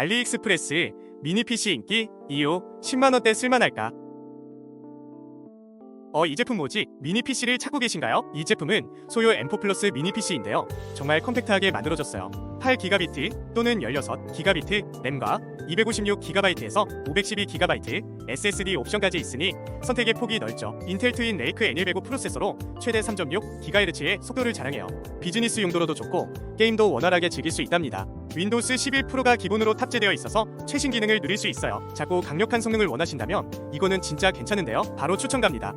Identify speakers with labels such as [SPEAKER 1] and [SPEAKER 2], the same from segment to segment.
[SPEAKER 1] 알리익스프레스 미니 PC 인기 이유 10만원대 쓸만할까? 어, 이 제품 뭐지? 미니 PC를 찾고 계신가요? 이 제품은 소요 M4 플러스 미니 PC인데요. 정말 컴팩트하게 만들어졌어요. 8GB 또는 16GB 램과 256GB에서 512GB SSD 옵션까지 있으니 선택의 폭이 넓죠. 인텔 트윈 레이크 N105 프로세서로 최대 3.6GHz의 속도를 자랑해요. 비즈니스 용도로도 좋고 게임도 원활하게 즐길 수 있답니다. 윈도우스 11 프로가 기본으로 탑재되어 있어서 최신 기능을 누릴 수 있어요. 작고 강력한 성능을 원하신다면 이거는 진짜 괜찮은데요. 바로 추천 갑니다.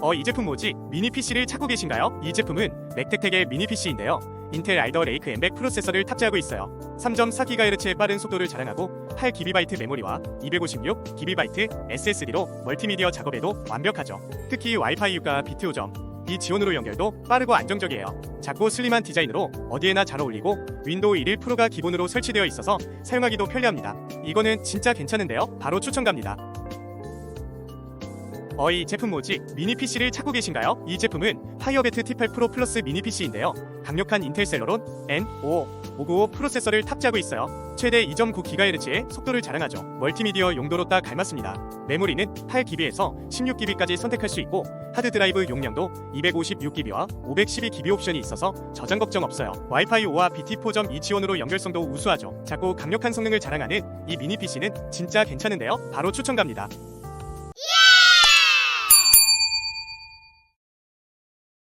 [SPEAKER 1] 어, 이 제품 뭐지? 미니 PC를 찾고 계신가요? 이 제품은 맥텍텍의 미니 PC인데요. 인텔 알더 레이크 M100 프로세서를 탑재하고 있어요. 3.4GHz의 빠른 속도를 자랑하고 8GB 메모리와 256GB SSD로 멀티미디어 작업에도 완벽하죠. 특히 와이파이유가 비트오점 이 지원으로 연결도 빠르고 안정적이에요. 작고 슬림한 디자인으로 어디에나 잘 어울리고 윈도우 11 프로가 기본으로 설치되어 있어서 사용하기도 편리합니다. 이거는 진짜 괜찮은데요. 바로 추천 갑니다. 어이 제품 뭐지? 미니 PC를 찾고 계신가요? 이 제품은 파이어베트 T8 프로 플러스 미니 PC인데요. 강력한 인텔 셀러론 N5 595 프로세서를 탑재하고 있어요. 최대 2.9GHz의 속도를 자랑하죠. 멀티미디어 용도로 딱 갈맞습니다. 메모리는 8GB에서 16GB까지 선택할 수 있고 하드 드라이브 용량도 256GB와 512GB 옵션이 있어서 저장 걱정 없어요. 와이파이 5와 BT4.2 지원으로 연결성도 우수하죠. 작고 강력한 성능을 자랑하는 이 미니 PC는 진짜 괜찮은데요. 바로 추천 갑니다.